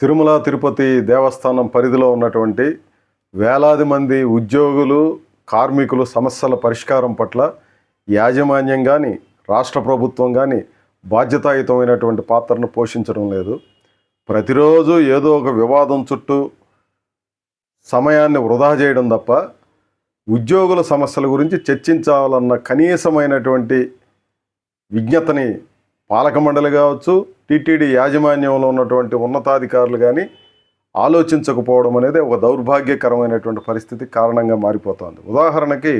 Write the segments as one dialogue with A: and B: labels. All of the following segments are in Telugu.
A: తిరుమల తిరుపతి దేవస్థానం పరిధిలో ఉన్నటువంటి వేలాది మంది ఉద్యోగులు కార్మికులు సమస్యల పరిష్కారం పట్ల యాజమాన్యం కానీ రాష్ట్ర ప్రభుత్వం కానీ బాధ్యతాయుతమైనటువంటి పాత్రను పోషించడం లేదు. ప్రతిరోజు ఏదో ఒక వివాదం చుట్టూ సమయాన్ని వృధా చేయడం తప్ప ఉద్యోగుల సమస్యల గురించి చర్చించాలన్న కనీసమైనటువంటి విజ్ఞతని పాలక మండలి కావచ్చు టీటీడీ యాజమాన్యంలో ఉన్నటువంటి ఉన్నతాధికారులు కానీ ఆలోచించకపోవడం అనేది ఒక దౌర్భాగ్యకరమైనటువంటి పరిస్థితి కారణంగా మారిపోతుంది. ఉదాహరణకి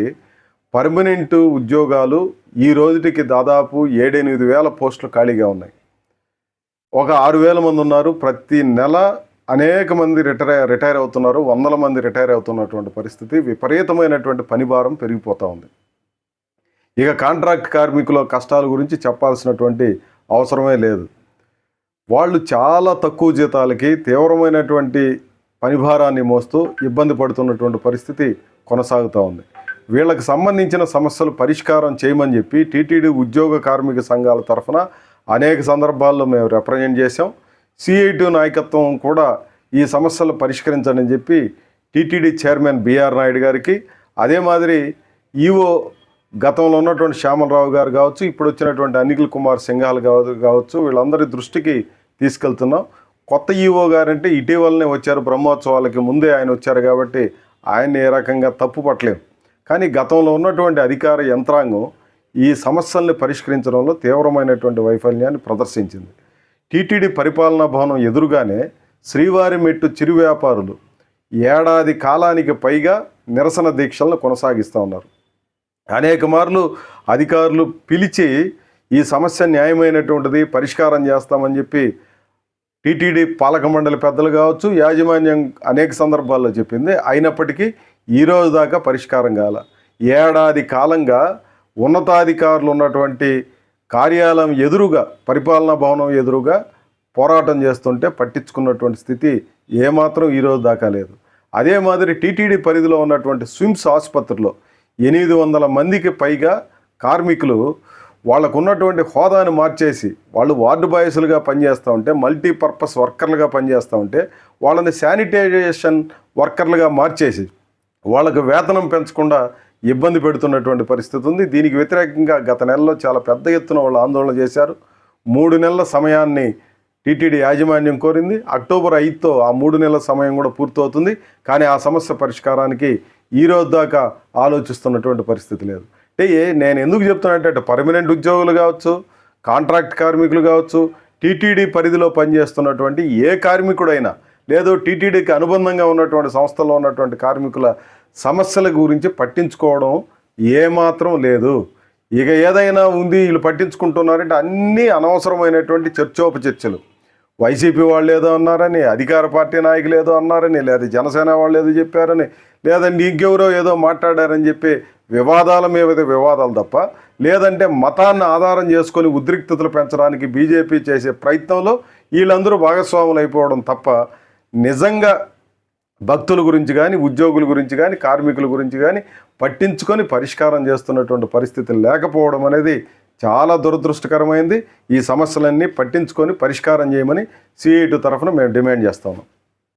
A: పర్మనెంట్ ఉద్యోగాలు ఈ రోజుటికి దాదాపు ఏడెనిమిది వేల పోస్టులు ఖాళీగా ఉన్నాయి. ఒక ఆరు వేల మంది ఉన్నారు. ప్రతి నెల అనేక మంది రిటైర్ రిటైర్ అవుతున్నారు. వందల మంది రిటైర్ అవుతున్నటువంటి పరిస్థితి. విపరీతమైనటువంటి పనిభారం పెరిగిపోతూ ఉంది. ఇక కాంట్రాక్ట్ కార్మికుల కష్టాల గురించి చెప్పాల్సినటువంటి అవసరమే లేదు. వాళ్ళు చాలా తక్కువ జీతాలకి తీవ్రమైనటువంటి పనిభారాన్ని మోస్తూ ఇబ్బంది పడుతున్నటువంటి పరిస్థితి కొనసాగుతూ ఉంది. వీళ్ళకి సంబంధించిన సమస్యలు పరిష్కారం చేయమని చెప్పి టీటీడీ ఉద్యోగ కార్మిక సంఘాల తరఫున అనేక సందర్భాల్లో మేము రిప్రజెంట్ చేసాం సిఐటి నాయకత్వం కూడా ఈ సమస్యలు పరిష్కరించాలని చెప్పి టీటీడీ చైర్మన్ బిఆర్ నాయుడు గారికి అదే మాదిరి ఈఓ గతంలో ఉన్నటువంటి శ్యామలరావు గారు కావచ్చు ఇప్పుడు వచ్చినటువంటి అనిల్ కుమార్ సింఘాల్ కావచ్చు వీళ్ళందరి దృష్టికి తీసుకెళ్తున్నాం. కొత్త ఈఓ గారంటే ఇటీవలనే వచ్చారు బ్రహ్మోత్సవాలకి ముందే ఆయన వచ్చారు కాబట్టి ఆయన్ని ఏ రకంగా తప్పు పట్టలేం. కానీ గతంలో ఉన్నటువంటి అధికార యంత్రాంగం ఈ సమస్యల్ని పరిష్కరించడంలో తీవ్రమైనటువంటి వైఫల్యాన్ని ప్రదర్శించింది. టీటీడీ పరిపాలనా భవనం ఎదురుగానే శ్రీవారి మెట్టు చిరు వ్యాపారులు ఏడాది కాలానికి పైగా నిరసన దీక్షలను కొనసాగిస్తూ ఉన్నారు. అనేక మార్లు అధికారులు పిలిచి ఈ సమస్య న్యాయమైనటువంటిది పరిష్కారం చేస్తామని చెప్పి టీటీడీ పాలక మండలి పెద్దలు కావచ్చు యాజమాన్యం అనేక సందర్భాల్లో చెప్పింది. అయినప్పటికీ ఈరోజు దాకా పరిష్కారం కాల. ఏడాది కాలంగా ఉన్నతాధికారులు ఉన్నటువంటి కార్యాలయం ఎదురుగా పరిపాలనా భవనం ఎదురుగా పోరాటం చేస్తుంటే పట్టించుకున్నటువంటి స్థితి ఏమాత్రం ఈ రోజు దాకా లేదు. అదే మాదిరి టీటీడీ పరిధిలో ఉన్నటువంటి స్విమ్స్ ఆసుపత్రిలో ఎనిమిది వందల మందికి పైగా కార్మికులు వాళ్ళకు ఉన్నటువంటి హోదాను మార్చేసి వాళ్ళు వార్డు బాయ్స్లుగా పనిచేస్తూ ఉంటే మల్టీపర్పస్ వర్కర్లుగా పనిచేస్తూ ఉంటే వాళ్ళని శానిటైజేషన్ వర్కర్లుగా మార్చేసి వాళ్ళకు వేతనం పెంచకుండా ఇబ్బంది పెడుతున్నటువంటి పరిస్థితి ఉంది. దీనికి వ్యతిరేకంగా గత నెలలో చాలా పెద్ద ఎత్తున వాళ్ళు ఆందోళన చేశారు. మూడు నెలల సమయాన్ని టీటీడీ యాజమాన్యం కోరింది. అక్టోబర్ ఐదుతో ఆ మూడు నెలల సమయం కూడా పూర్తవుతుంది. కానీ ఆ సమస్య పరిష్కారానికి ఈ రోజు దాకా ఆలోచిస్తున్నటువంటి పరిస్థితి లేదు. అంటే నేను ఎందుకు చెప్తున్నానంటే పర్మనెంట్ ఉద్యోగులు కావచ్చు కాంట్రాక్ట్ కార్మికులు కావచ్చు టీటీడీ పరిధిలో పనిచేస్తున్నటువంటి ఏ కార్మికుడైనా లేదు టీటీడీకి అనుబంధంగా ఉన్నటువంటి సంస్థల్లో ఉన్నటువంటి కార్మికుల సమస్యల గురించి పట్టించుకోవడం ఏమాత్రం లేదు. ఇక ఏదైనా ఉంది వీళ్ళు పట్టించుకుంటున్నారంటే అన్నీ అనవసరమైనటువంటి చర్చోపచర్చలు. వైసీపీ వాళ్ళు ఏదో అన్నారని అధికార పార్టీ నాయకులు ఏదో అన్నారని లేదా జనసేన వాళ్ళు ఏదో చెప్పారని లేదంటే ఇంకెవరో ఏదో మాట్లాడారని చెప్పి వివాదాల మీద వివాదాలు తప్ప లేదంటే మతాన్ని ఆధారం చేసుకొని ఉద్రిక్తతలు పెంచడానికి బీజేపీ చేసే ప్రయత్నంలో వీళ్ళందరూ భాగస్వాములు అయిపోవడం తప్ప నిజంగా భక్తుల గురించి కానీ ఉద్యోగుల గురించి కానీ కార్మికుల గురించి కానీ పట్టించుకొని పరిష్కారం చేస్తున్నటువంటి పరిస్థితి లేకపోవడం అనేది చాలా దురదృష్టకరమైంది. ఈ సమస్యలన్నీ పట్టించుకొని పరిష్కారం చేయమని సిఐటి తరఫున మేము డిమాండ్ చేస్తాము